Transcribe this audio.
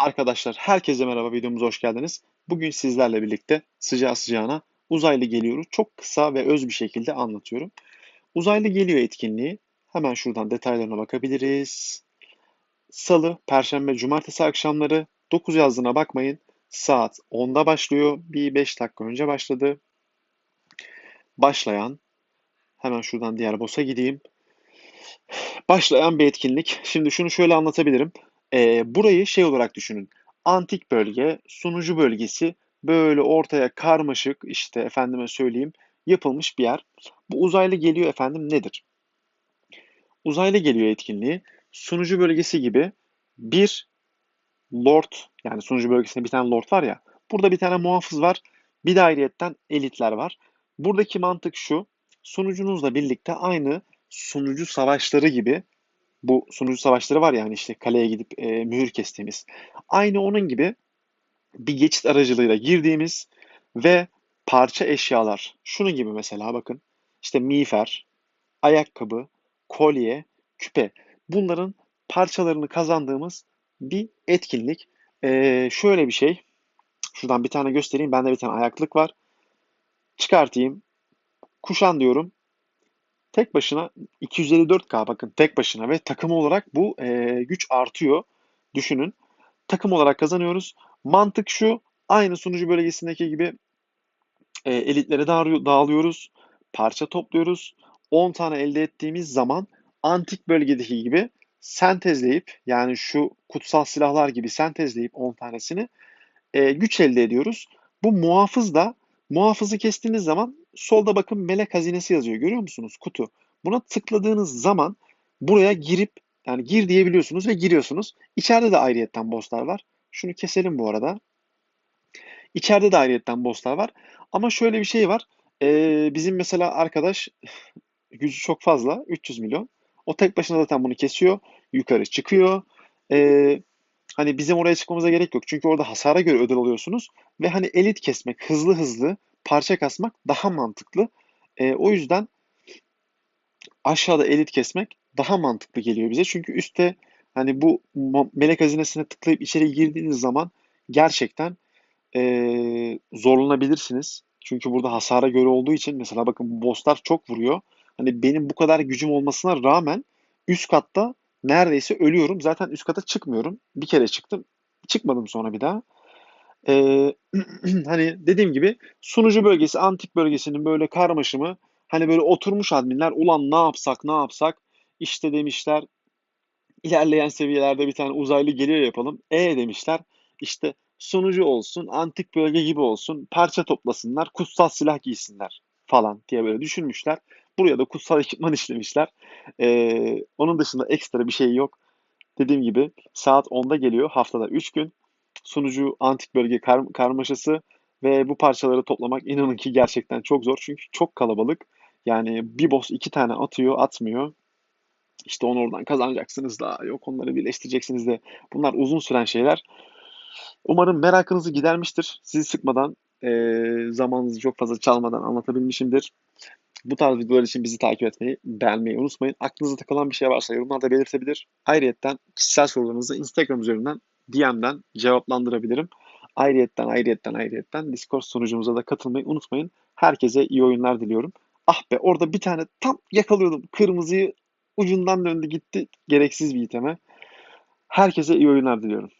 Arkadaşlar herkese merhaba videomuza hoş geldiniz. Bugün sizlerle birlikte sıcağı sıcağına uzaylı geliyoru çok kısa ve öz bir şekilde anlatıyorum. Uzaylı geliyor etkinliği hemen şuradan detaylarına bakabiliriz. Salı, Perşembe, Cumartesi akşamları 9 yazdığına bakmayın. Saat 10'da başlıyor. Bir 5 dakika önce başladı. Başlayan hemen şuradan diğer boss'a gideyim. Başlayan bir etkinlik. Şimdi şunu şöyle anlatabilirim. Ee, burayı şey olarak düşünün. Antik bölge, sunucu bölgesi böyle ortaya karmaşık işte efendime söyleyeyim yapılmış bir yer. Bu uzaylı geliyor efendim nedir? Uzaylı geliyor etkinliği sunucu bölgesi gibi bir lord yani sunucu bölgesinde bir tane lord var ya burada bir tane muhafız var bir de ayrıyetten elitler var. Buradaki mantık şu sunucunuzla birlikte aynı sunucu savaşları gibi bu sunucu savaşları var ya hani işte kaleye gidip e, mühür kestiğimiz. Aynı onun gibi bir geçit aracılığıyla girdiğimiz ve parça eşyalar. Şunun gibi mesela bakın. işte miğfer, ayakkabı, kolye, küpe. Bunların parçalarını kazandığımız bir etkinlik. Ee, şöyle bir şey. Şuradan bir tane göstereyim. Bende bir tane ayaklık var. Çıkartayım. Kuşan diyorum. Tek başına 254K bakın tek başına ve takım olarak bu e, güç artıyor. Düşünün. Takım olarak kazanıyoruz. Mantık şu. Aynı sunucu bölgesindeki gibi e, elitlere dağılıyoruz. Parça topluyoruz. 10 tane elde ettiğimiz zaman antik bölgedeki gibi sentezleyip yani şu kutsal silahlar gibi sentezleyip 10 tanesini e, güç elde ediyoruz. Bu muhafız da muhafızı kestiğiniz zaman solda bakın melek hazinesi yazıyor. Görüyor musunuz? Kutu. Buna tıkladığınız zaman buraya girip yani gir diyebiliyorsunuz ve giriyorsunuz. İçeride de ayrıyetten bosslar var. Şunu keselim bu arada. İçeride de ayrıyetten bosslar var. Ama şöyle bir şey var. Ee, bizim mesela arkadaş gücü çok fazla. 300 milyon. O tek başına zaten bunu kesiyor. Yukarı çıkıyor. Ee, hani bizim oraya çıkmamıza gerek yok. Çünkü orada hasara göre ödül alıyorsunuz. Ve hani elit kesmek, hızlı hızlı parça kasmak daha mantıklı. Ee, o yüzden aşağıda elit kesmek daha mantıklı geliyor bize. Çünkü üstte hani bu melek hazinesine tıklayıp içeri girdiğiniz zaman gerçekten e, zorlanabilirsiniz. Çünkü burada hasara göre olduğu için mesela bakın bu bosslar çok vuruyor. Hani benim bu kadar gücüm olmasına rağmen üst katta neredeyse ölüyorum. Zaten üst kata çıkmıyorum. Bir kere çıktım. Çıkmadım sonra bir daha. Ee, hani dediğim gibi sunucu bölgesi, antik bölgesinin böyle karmaşımı hani böyle oturmuş adminler ulan ne yapsak ne yapsak işte demişler ilerleyen seviyelerde bir tane uzaylı geliyor yapalım. E demişler işte sunucu olsun, antik bölge gibi olsun, parça toplasınlar, kutsal silah giysinler falan diye böyle düşünmüşler. Buraya da kutsal ekipman işlemişler. Ee, onun dışında ekstra bir şey yok. Dediğim gibi saat 10'da geliyor. Haftada 3 gün. Sunucu antik bölge kar karmaşası ve bu parçaları toplamak inanın ki gerçekten çok zor. Çünkü çok kalabalık. Yani bir boss iki tane atıyor, atmıyor. İşte onu oradan kazanacaksınız da yok onları birleştireceksiniz de. Bunlar uzun süren şeyler. Umarım merakınızı gidermiştir. Sizi sıkmadan, e, zamanınızı çok fazla çalmadan anlatabilmişimdir. Bu tarz videolar için bizi takip etmeyi, beğenmeyi unutmayın. Aklınıza takılan bir şey varsa yorumlarda belirtebilir. Ayrıyetten kişisel sorularınızı Instagram üzerinden DM'den cevaplandırabilirim. Ayrıyetten, ayrıyetten, ayrıyetten Discord sunucumuza da katılmayı unutmayın. Herkese iyi oyunlar diliyorum. Ah be orada bir tane tam yakalıyordum. Kırmızıyı ucundan döndü gitti. Gereksiz bir iteme. Herkese iyi oyunlar diliyorum.